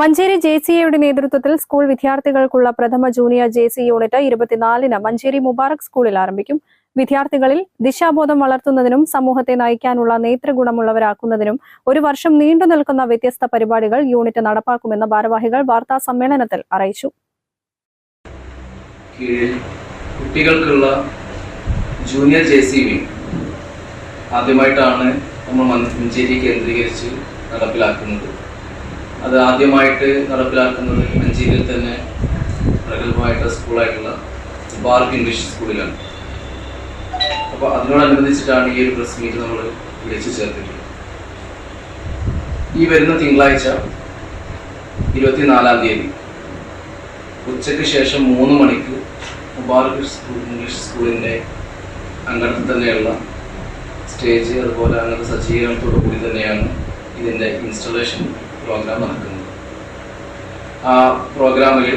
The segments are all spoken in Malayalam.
മഞ്ചേരി ജെ സി എയുടെ നേതൃത്വത്തിൽ സ്കൂൾ വിദ്യാർത്ഥികൾക്കുള്ള പ്രഥമ ജൂനിയർ ജെ സി യൂണിറ്റ് ഇരുപത്തിനാലിന് മഞ്ചേരി മുബാറക് സ്കൂളിൽ ആരംഭിക്കും. വിദ്യാർത്ഥികളിൽ ദിശാബോധം വളർത്തുന്നതിനും സമൂഹത്തെ നയിക്കാനുള്ള നേത്രഗുണമുള്ളവരാക്കുന്നതിനും ഒരു വർഷം നീണ്ടു നിൽക്കുന്ന വ്യത്യസ്ത പരിപാടികൾ യൂണിറ്റ് നടപ്പാക്കുമെന്ന് ഭാരവാഹികൾ വാർത്താ സമ്മേളനത്തിൽ അറിയിച്ചു. കുട്ടികൾക്കുള്ള ജൂനിയർ ജെ സി വി. ആദ്യമായിട്ടാണ് നമ്മൾ മഞ്ചേരി കേന്ദ്രീകരിച്ച് നടപ്പിലാക്കുന്നത്. അത് ആദ്യമായിട്ട് നടപ്പിലാക്കുന്നത് മഞ്ചേരിയിൽ തന്നെ പ്രഗത്ഭമായിട്ടുള്ള സ്കൂളായിട്ടുള്ള ബാർക്ക് ഇംഗ്ലീഷ് സ്കൂളിലാണ്. അപ്പോൾ അതിനോടനുബന്ധിച്ചിട്ടാണ് ഈ ഒരു പ്രസ് മീറ്റ് നമ്മൾ വിളിച്ചു ചേർത്തിട്ടുള്ളത്. ഈ വരുന്ന തിങ്കളാഴ്ച ഇരുപത്തിനാലാം തീയതി ഉച്ചയ്ക്ക് ശേഷം മൂന്ന് മണിക്ക് മുബാർക്ക് സ്കൂൾ ഇംഗ്ലീഷ് സ്കൂളിന്റെ അങ്കണത്തിൽ തന്നെയുള്ള സ്റ്റേജ് അതുപോലെ അങ്ങനത്തെ സജ്ജീകരണത്തോടു കൂടി തന്നെയാണ് ഇതിന്റെ ഇൻസ്റ്റലേഷൻ. പ്രോഗ്രാം നടക്കുന്നത് ആ പ്രോഗ്രാമിൽ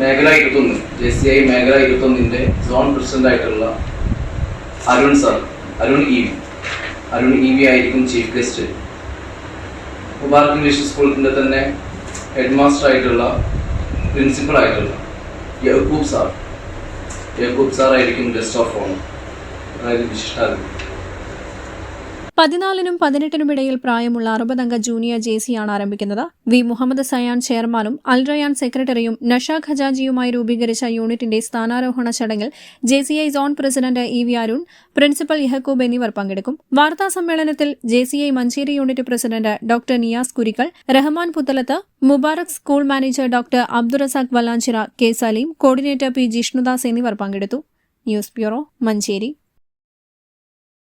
മേഖല ഇരുപത്തൊന്ന് ജെ സി ഐ മേഖല ഇരുപത്തൊന്നിന്റെ സോൺ പ്രസിഡന്റ് ആയിട്ടുള്ള Arun sir Arun E V Arun E V ആയിരിക്കും ചീഫ് ഗസ്റ്റ്. മുബാറക് ഇംഗ്ലീഷ് സ്കൂളിന്റെ തന്നെ ഹെഡ് മാസ്റ്റർ ആയിട്ടുള്ള പ്രിൻസിപ്പൾ ആയിട്ടുള്ള യഹൂബ് സാർ. യഹൂബ് സാർ ആയിരിക്കും ഗസ്റ്റ് ഓഫ് ഓണർ. അതായത് വിശിഷ്ടാതിഥി. പതിനാലിനും പതിനെട്ടിനും ഇടയിൽ പ്രായമുള്ള അറുപതംഗ ജൂനിയർ ജെ സിയാണ് ആരംഭിക്കുന്നത്. വി. മുഹമ്മദ് സയാൻ ചെയർമാനും അൽറയാൻ സെക്രട്ടറിയും നഷ ഖജാജിയുമായി രൂപീകരിച്ച യൂണിറ്റിന്റെ സ്ഥാനാരോഹണ ചടങ്ങിൽ J C I zone president E V Arun principal Yahakkoob എന്നിവർ പങ്കെടുക്കും. വാർത്താ സമ്മേളനത്തിൽ J C I Manjeri unit president doctor Niyas Kurikkal Rahman Puthalath Mubarak school manager doctor Abdurazak Valanchira K Saleem coordinator P Jishnudas എന്നിവർ പങ്കെടുത്തു. News bureau Manjeri.